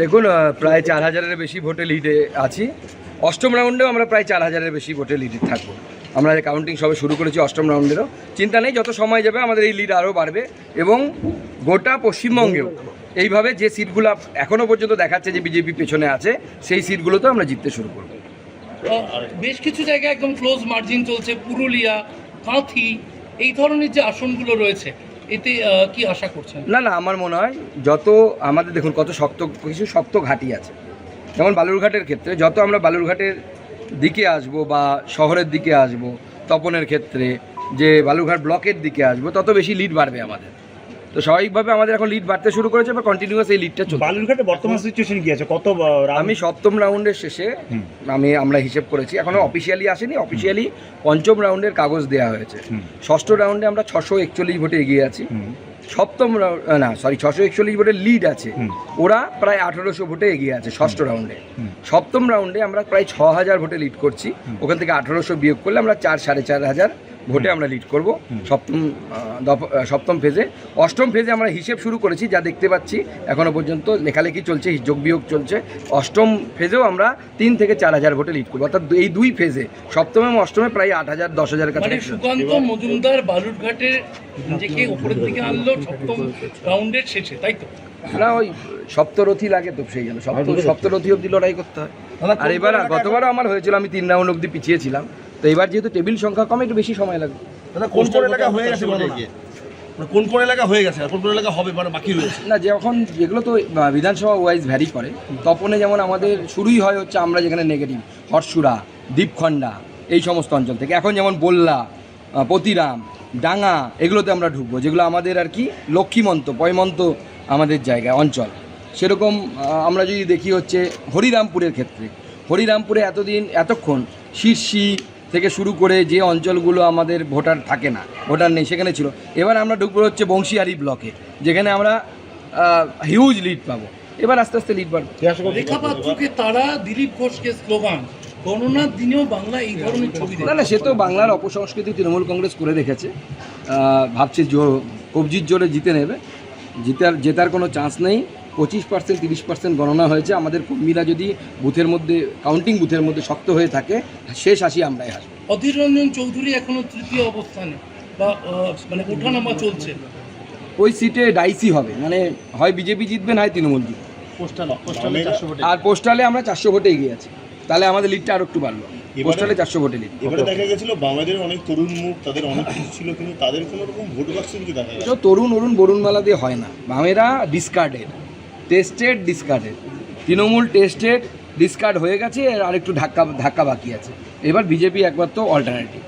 দেখুন প্রায় চার হাজারের বেশি ভোটে লিডে আছি। অষ্টম রাউন্ডেও আমরা প্রায় চার হাজারের বেশি ভোটে লিডে থাকব। আমরা কাউন্টিং সবে শুরু করেছি অষ্টম রাউন্ডেরও চিন্তা নেই যত সময় যাবে আমাদের এই লিড আরও বাড়বে এবং গোটা পশ্চিমবঙ্গেও এইভাবে যে সিটগুলো এখনও পর্যন্ত দেখাচ্ছে যে বিজেপি পেছনে আছে সেই সিটগুলোতেও আমরা জিততে শুরু করব। বেশ কিছু জায়গায় একদম ক্লোজ মার্জিন চলছে পুরুলিয়া কাঁথি এই ধরনের যে আসনগুলো রয়েছে এতে কি আশা করছেন? না না, আমার মনে হয় যত আমাদের দেখুন, কত শক্ত, কিছু শক্ত ঘাঁটি আছে। যেমন বালুরঘাটের ক্ষেত্রে, যত আমরা বালুরঘাটের দিকে আসব বা শহরের দিকে আসব, তপনের ক্ষেত্রে, যে বালুরঘাট ব্লকের দিকে আসব, তত বেশি লিড বাড়বে আমাদের। তো স্বাভাবিকভাবে আমাদের এখন লিড বাড়তে শুরু করেছে বা কন্টিনিউয়াস এই লিডটা চলছে। বালুরঘাটে বর্তমান সিচুয়েশন কি আছে? কত আমি সপ্তম রাউন্ডের শেষে আমি আমরা হিসেব করেছি এখনও অফিসিয়ালি আসেনি অফিসিয়ালি পঞ্চম রাউন্ডের কাগজ দেওয়া হয়েছে। ষষ্ঠ রাউন্ডে আমরা ছশো একচল্লিশ ভোটে এগিয়ে আছি। সপ্তম রাউন্ড না সরি ছশো একচল্লিশ ভোটের লিড আছে। ওরা প্রায় আঠেরোশো ভোটে এগিয়ে আছে ষষ্ঠ রাউন্ডে সপ্তম রাউন্ডে আমরা প্রায় ছ হাজার ভোটে লিড করছি। ওখান থেকে আঠেরোশো বিয়োগ করলে আমরা চার সাড়ে চার হাজার। ভোটে আমরা লিড করব। সপ্তম সপ্তম ফেজে অষ্টম ফেজে আমরা হিসেব শুরু করেছি যা দেখতে পাচ্ছি এখনও পর্যন্ত। লেখালেখি চলছে যোগ বিয়োগ চলছে। অষ্টম ফেজেও আমরা তিন থেকে চার হাজার ভোটে লিড করব। অর্থাৎ এই দুই ফেজে সপ্তম এবং অষ্টমে প্রায় আট হাজার দশ হাজার কাছে সুকান্ত মজুমদার বালুরঘাটে নিজেকে উপরের দিকে আনলো সপ্তম রাউন্ডের শেষে তাই তো? না ওই সপ্তরথী লাগে তো সেই জন্য। সপ্ত সপ্তরথী অব্দি লড়াই করতে হয়। আর এবার গতবারও আমার হয়েছিল আমি তিন রাউন্ড অবধি পিছিয়েছিলাম তো এবার যেহেতু টেবিল সংখ্যা কম একটু বেশি সময় লাগবে। দাদা কোন কোন এলাকা হয়ে গেছে? মানে কোন কোন এলাকা হয়ে গেছে আর কোন কোন এলাকা হবে মানে বাকি রয়েছে? না যখন যেগুলো তো বিধানসভা ওয়াইজ ভ্যারি করে তপনে যেমন আমাদের শুরুই হয় হচ্ছে আমরা যেখানে নেগেটিভ হরসুরা দ্বীপখণ্ডা এই সমস্ত অঞ্চল থেকে। এখন যেমন বল্লা পতিরাম ডাঙ্গা এগুলোতে আমরা ঢুকবো যেগুলো আমাদের আর কি লক্ষ্মীমন্ত পয়মন্ত আমাদের জায়গা অঞ্চল। সেরকম আমরা যদি দেখি হচ্ছে হরিরামপুরের ক্ষেত্রে হরিরামপুরে এতদিন এতক্ষণ শীর্ষি থেকে শুরু করে যে অঞ্চলগুলো আমাদের ভোটার থাকে না ভোটার নেই সেখানে ছিল। এবার আমরা ঢুকবো হচ্ছে বংশীহারি ব্লকে যেখানে আমরা হিউজ লিড পাবো। এবার আস্তে আস্তে লিড বাড়বে। তারা দিলীপ ঘোষকে স্লোগান দিনেও বাংলা এই ধরনের ছবি না না সে তো বাংলার অপসংস্কৃতি তৃণমূল কংগ্রেস করে রেখেছে। ভাবছে জো কবজির জোরে জিতে নেবে। জিতার জেতার কোনো চান্স নেই। পঁচিশ পার্সেন্ট তিরিশ পার্সেন্ট গণনা হয়েছে। আমাদের কর্মীরা যদি বুথের মধ্যে কাউন্টিং বুথের মধ্যে শক্ত হয়ে থাকে শেষ আসি আমরাই আসব অধীর রঞ্জন চৌধুরী এখনও তৃতীয় অবস্থানে বা মানে ওঠানামা চলছে। ওই সিটে ডাইসি হবে। মানে হয় বিজেপি জিতবে না হয় তৃণমূল জিতবে। আর পোস্টালে আমরা চারশো ভোটে এগিয়ে আছি। তাহলে আমাদের লিডটা আরও একটু বাড়লো পোস্টালে চারশো ভোটে লিড এবারে দেখা গেছিল বামেদের অনেক তরুণ মুখ তাদের অনেক কিছু ছিল কিন্তু তাদের কোনো রকম ভোট বাক্স কিছু দেখা গেল তরুণ অরুণ বরুণমালা দিয়ে হয় না। বামেরা discarded tested discarded Trinamool tested discard হয়ে গেছে, আর একটু ধাক্কা ধাক্কা বাকি আছে। এবার বিজেপি একমাত্র অল্টারনেটিভ